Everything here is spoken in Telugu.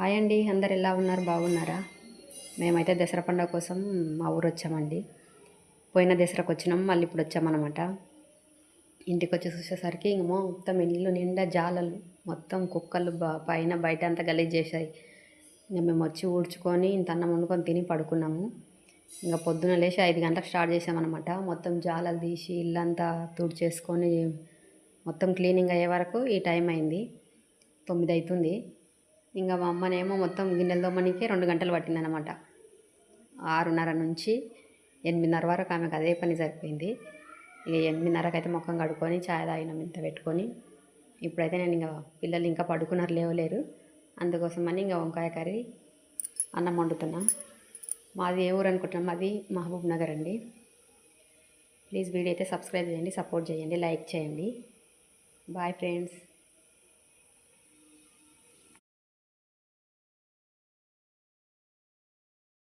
హాయ్ అండి అందరు ఎలా ఉన్నారు? బాగున్నారా? మేమైతే దసరా పండుగ కోసం మా ఊరు వచ్చామండి. పోయిన దసరాకు వచ్చినాం మళ్ళీ ఇప్పుడు వచ్చామన్నమాట. ఇంటికి వచ్చి చూసేసరికి ఇంక మొత్తం ఇల్లు నిండా జాలలు మొత్తం కుక్కలు పైన బయట అంతా గలీజ్ చేశాయి. ఇంకా మేము వచ్చి ఊడ్చుకొని ఇంత అన్నం వండుకొని తిని పడుకున్నాము. ఇంకా పొద్దున లేచి ఐదు గంటలకు స్టార్ట్ చేసామన్నమాట మొత్తం జాలలు తీసి ఇల్లంతా తుడిచేసుకొని మొత్తం క్లీనింగ్ అయ్యే వరకు ఈ టైం అయింది. తొమ్మిది అవుతుంది ఇంకా మా అమ్మనేమో మొత్తం గిన్నెలు తోమనికి రెండు గంటలు పట్టిందనమాట ఆరున్నర నుంచి ఎనిమిదిన్నర వరకు ఆమెకు అదే పని సరిపోయింది. ఇక ఎనిమిదిన్నరకు అయితే ముఖం కడుక్కొని ఛాయ్ తాగినాం ఇంత పెట్టుకొని. ఇప్పుడైతే నేను ఇంకా పిల్లలు ఇంకా పడుకున్నారు లేవలేరు. అందుకోసమని ఇంకా వంకాయ కర్రీ అన్నం వండుతున్నా. మాది ఏ ఊరు అనుకుంటున్నాం? మాది మహబూబ్ నగర్ అండి. ప్లీజ్ వీడియో అయితే సబ్స్క్రైబ్ చేయండి సపోర్ట్ చేయండి లైక్ చేయండి. Bye friends.